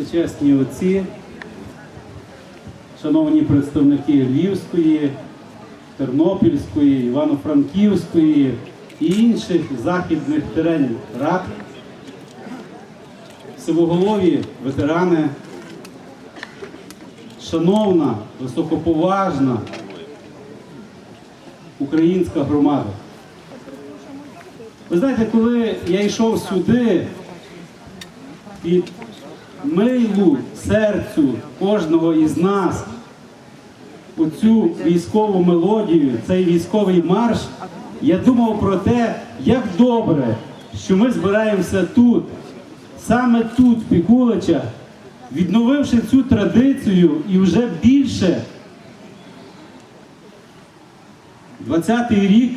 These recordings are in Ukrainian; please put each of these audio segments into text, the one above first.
Всечесні отці, шановні представники Львівської, Тернопільської, Івано-Франківської і інших західних теренів рад, сивоголові, ветерани, шановна, високоповажна українська громада. Ви знаєте, коли я йшов сюди, під милу серцю кожного із нас. Оцю військову мелодію, цей військовий марш, я думав про те, як добре, що ми збираємося тут, саме тут, в Пікуличах, відновивши цю традицію і вже більше 20-й рік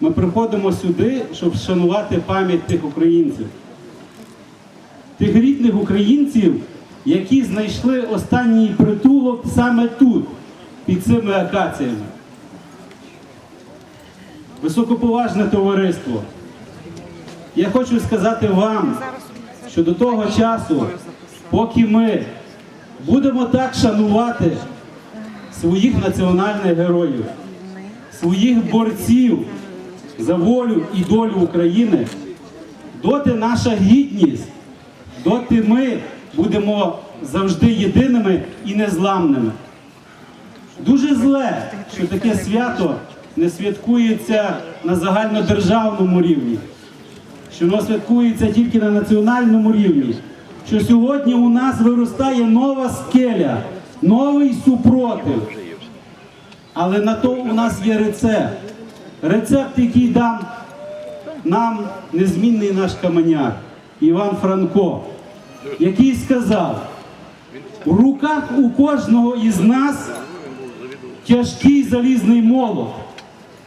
ми приходимо сюди, щоб вшанувати пам'ять тих українців тих рідних українців, які знайшли останній притулок саме тут, під цими акаціями. Високоповажне товариство. Я хочу сказати вам, що до того часу, поки ми будемо так шанувати своїх національних героїв, своїх борців за волю і долю України, доти наша гідність доти ми будемо завжди єдиними і незламними. Дуже зле, що таке свято не святкується на загальнодержавному рівні, що воно святкується тільки на національному рівні, що сьогодні у нас виростає нова скеля, новий супротив. Але на то у нас є рецепт. Рецепт, який дам нам незмінний наш каменяр. Іван Франко, який сказав, у руках у кожного із нас тяжкий залізний молот,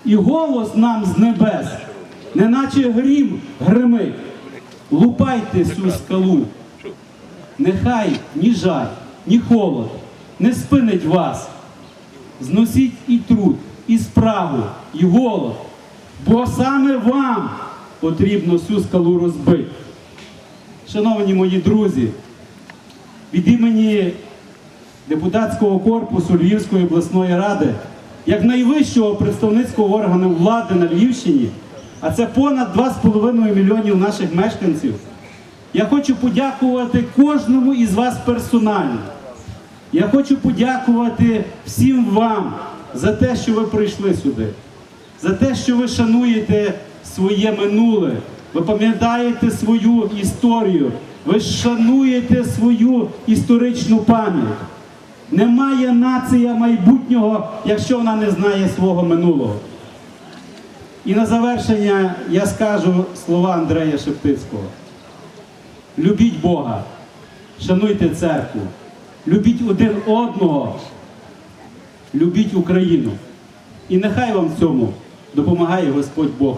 і голос нам з небес, неначе грім гримить. Лупайте цю скалу. Нехай ні жаль, ні холод не спинить вас. Зносіть і труд, і справу, і голод, бо саме вам потрібно цю скалу розбити. Шановні мої друзі, від імені депутатського корпусу Львівської обласної ради, як найвищого представницького органу влади на Львівщині, а це понад 2,5 мільйонів наших мешканців, я хочу подякувати кожному із вас персонально. Я хочу подякувати всім вам за те, що ви прийшли сюди, за те, що ви шануєте своє минуле, ви пам'ятаєте свою історію, ви шануєте свою історичну пам'ять. Немає нація майбутнього, якщо вона не знає свого минулого. І на завершення я скажу слова Андрея Шептицького. Любіть Бога, шануйте церкву, любіть один одного, любіть Україну. І нехай вам в цьому допомагає Господь Бог.